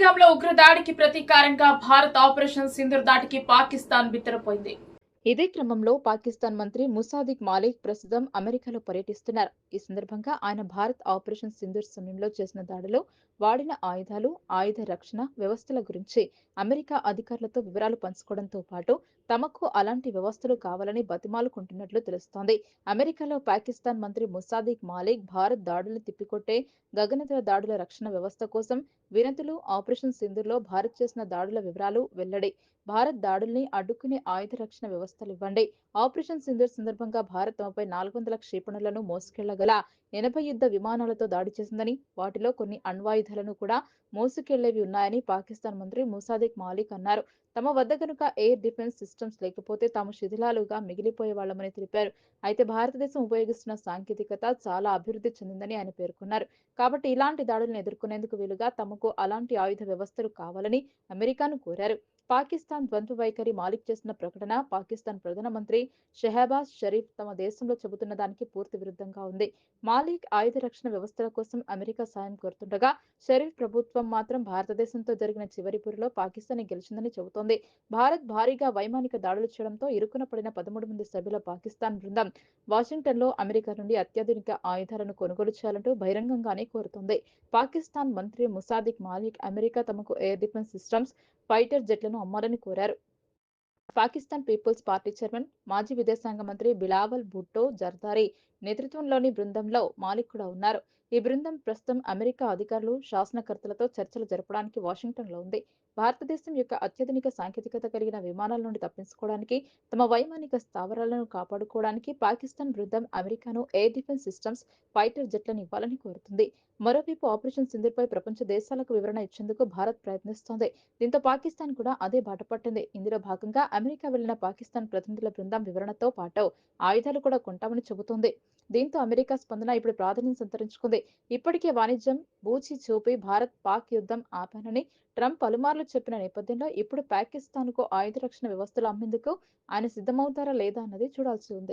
పహల్గామ్లో ఉగ్రదాడికి ప్రతీకారంగా భారత్ ఆపరేషన్ సింధుర్ దాటికి పాకిస్తాన్ బిత్తరపోయింది. ఇదే క్రమంలో పాకిస్తాన్ మంత్రి ముసాదిక్ మాలిక్ ప్రస్తుతం అమెరికాలో పర్యటిస్తున్నారు. ఈ సందర్భంగా ఆయన భారత్ ఆపరేషన్ సింధూర్ సమయంలో చేసిన దాడిలో వాడిన ఆయుధాలు ఆయుధ రక్షణ వ్యవస్థల గురించి అమెరికా అధికారులతో వివరాలు పంచుకోవడంతో పాటు తమకు అలాంటి వ్యవస్థలు కావాలని బతిమాలుకుంటున్నట్లు తెలుస్తోంది. అమెరికాలో పాకిస్తాన్ మంత్రి ముసాదిక్ మాలిక్ భారత్ దాడులను తిప్పికొట్టే గగనతల దాడుల రక్షణ వ్యవస్థ కోసం వినతులు ఆపరేషన్ సింధూర్లో భారత్ చేసిన దాడుల వివరాలు వెల్లడి. భారత్ దాడుల్ని అడ్డుకునే ఆయుధ రక్షణ వ్యవస్థ వ్యవస్థలు ఇవ్వండి. ఆపరేషన్ సింధూర్ సందర్భంగా భారత్ తమపై నాలుగు వందల క్షిపణులను మోసుకెళ్ళగల ఎనభై యుద్ధ విమానాలతో దాడి చేసిందని వాటిలో కొన్ని అణ్వాయుధాలను కూడా మోసుకెళ్ళేవి ఉన్నాయని పాకిస్తాన్ మంత్రి ముసాదిక్ మాలిక్ అన్నారు. తమ వద్ద కనుక ఎయిర్ డిఫెన్స్ సిస్టమ్స్ లేకపోతే తాము శిథిలాలుగా మిగిలిపోయే వాళ్ళమని తెలిపారు. అయితే భారతదేశం ఉపయోగిస్తున్న సాంకేతికత చాలా అభివృద్ధి చెందిందని ఆయన పేర్కొన్నారు. కాబట్టి ఇలాంటి దాడులను ఎదుర్కొనేందుకు వీలుగా తమకు అలాంటి ఆయుధ వ్యవస్థలు కావాలని అమెరికాను కోరారు. పాకిస్తాన్ ద్వంద్వ వైఖరి మాలిక్ చేసిన ప్రకటన పాకిస్తాన్ ప్రధానమంత్రి షెహబాజ్ షరీఫ్ తమ దేశంలో చెబుతున్న దానికి పూర్తి విరుద్ధంగా ఉంది. మాలిక్ ఆయుధ రక్షణ వ్యవస్థల కోసం అమెరికా సాయం కోరుతుండగా షరీఫ్ ప్రభుత్వం మాత్రం భారతదేశంతో జరిగిన చివరి పురిలో పాకిస్తాన్ గెలిచిందని చెబుతోంది. భారత్ భారీగా వైమానిక దాడులు చేయడంతో ఇరుకున పడిన పదమూడు మంది సభ్యుల పాకిస్తాన్ బృందం వాషింగ్టన్లో అమెరికా నుండి అత్యాధునిక ఆయుధాలను కొనుగోలు చేయాలంటూ బహిరంగంగానే కోరుతోంది. పాకిస్తాన్ మంత్రి ముసాదిక్ మాలిక్ అమెరికా తమకు ఎయిర్ డిఫెన్స్ సిస్టమ్స్ ఫైటర్ జెట్లను అమ్మాలని కోరారు. పాకిస్తాన్ పీపుల్స్ పార్టీ చైర్మన్ మాజీ విదేశాంగ మంత్రి బిలావల్ భుట్టో జర్దారీ నేతృత్వంలోని బృందంలో మాలిక్ కూడా ఉన్నారు. ఈ బృందం ప్రస్తుతం అమెరికా అధికారులు శాసనకర్తలతో చర్చలు జరపడానికి వాషింగ్టన్లో ఉంది. భారతదేశం యొక్క అత్యాధునిక సాంకేతికత కలిగిన విమానాల నుండి తప్పించుకోవడానికి తమ వైమానిక స్థావరాలను కాపాడుకోవడానికి పాకిస్తాన్ బృందం అమెరికాను ఎయిర్ డిఫెన్స్ సిస్టమ్స్ ఫైటర్ జెట్లను ఇవ్వాలని కోరుతుంది. మరోవైపు ఆపరేషన్ సింధుర్పై ప్రపంచ దేశాలకు వివరణ ఇచ్చేందుకు భారత్ ప్రయత్నిస్తోంది. దీంతో పాకిస్తాన్ కూడా అదే బాట పట్టింది. ఇందులో భాగంగా అమెరికా వెళ్ళిన పాకిస్తాన్ ప్రతినిధుల బృందం వివరణతో పాటు ఆయుధాలు కూడా కొంటామని చెబుతోంది. దీంతో అమెరికా స్పందన ఇప్పుడు ప్రాధాన్యం సంతరించుకుంది. ఇప్పటికే వాణిజ్యం బూచి చూపి భారత్ పాక్ యుద్ధం ఆపానని ట్రంప్ పలుమార్లు చెప్పిన నేపథ్యంలో ఇప్పుడు పాకిస్తాన్కు ఆయుధ రక్షణ వ్యవస్థలు అమ్మేందుకు ఆయన సిద్ధమవుతారా లేదా అన్నది చూడాల్సి ఉంది.